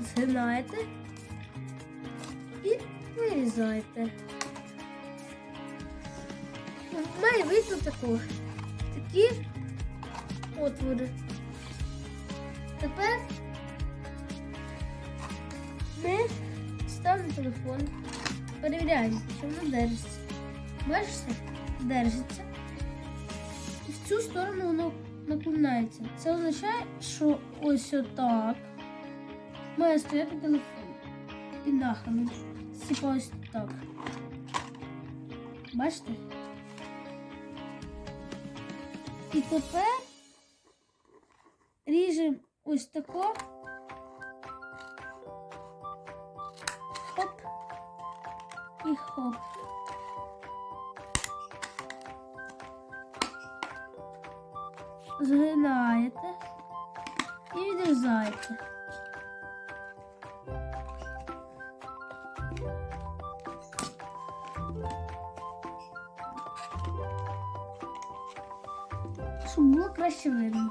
згинаєте і вирізаєте. Має вийти тако. Такі отвори. Тепер ми ставимо телефон, перевіряємо, що воно держиться. Бачите? Держиться. І в цю сторону воно наклоняється. Це означає, що ось отак має стояти телефон. Під нахилом. Типа ось так. Бачите? І тепер ріжемо ось тако. Хоп. І хоп. Згинаєте і відрізаєте. Щоб було краще видно.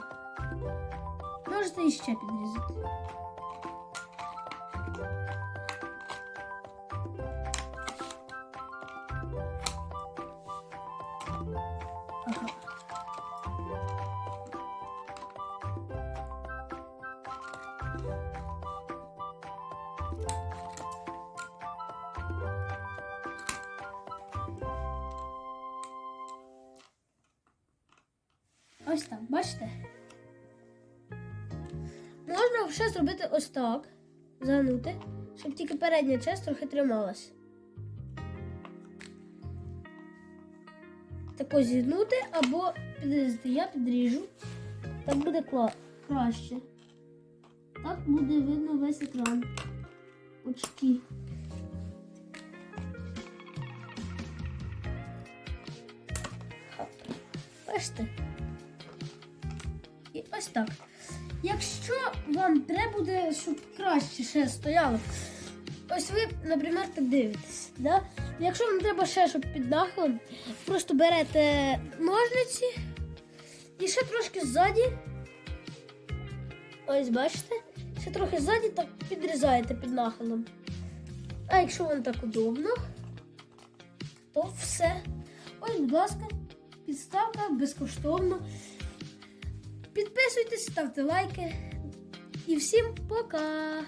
Можете іще підрізати. Ага. Ось так, бачите? Можна ще зробити ось так, загнути, щоб тільки передня частина трохи трималась. Тако зігнути або підрізати. Я підріжу. Так буде краще. Так буде видно весь екран. Очки. Бачите? Ось так. Якщо вам треба буде, щоб краще ще стояло, ось ви, наприклад, так дивитесь. Да? Якщо вам треба ще, щоб під нахилом, просто берете ножниці і ще трошки ззаді. Ось бачите? Ще трохи ззаді так підрізаєте під нахилом. А якщо вам так удобно, то все. Ось, будь ласка, підставка безкоштовно. Підписуйтесь, ставте лайки. І всім пока!